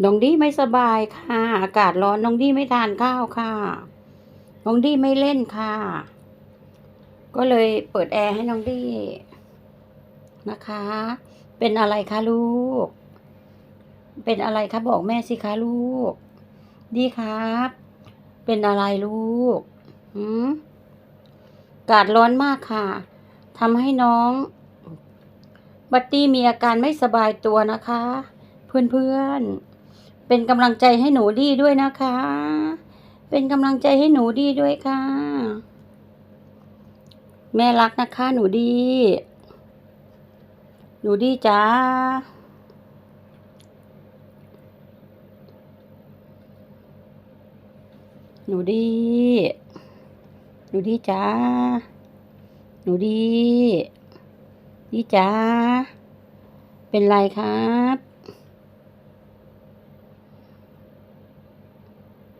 น้องดีไม่สบายค่ะ อากาศร้อนน้องดีไม่ทานข้าวค่ะ น้องดีไม่เล่นค่ะ ก็เลยเปิดแอร์ให้น้องดีนะคะ เป็นอะไรคะลูก เป็นอะไรคะบอกแม่สิคะลูก ดีครับ เป็นอะไรลูกหืมอากาศร้อนมากค่ะทำให้น้องบัตตี้มีอาการไม่สบายตัวนะคะ เพื่อนๆ เป็นกำลังใจให้หนูดีด้วยนะคะ เป็นกำลังใจให้หนูดีด้วยค่ะ แม่รักนะคะหนูดี หนูดีจ้าหนูดี หนูดีจ้า หนูดี ดีจ้า เป็นไรครับ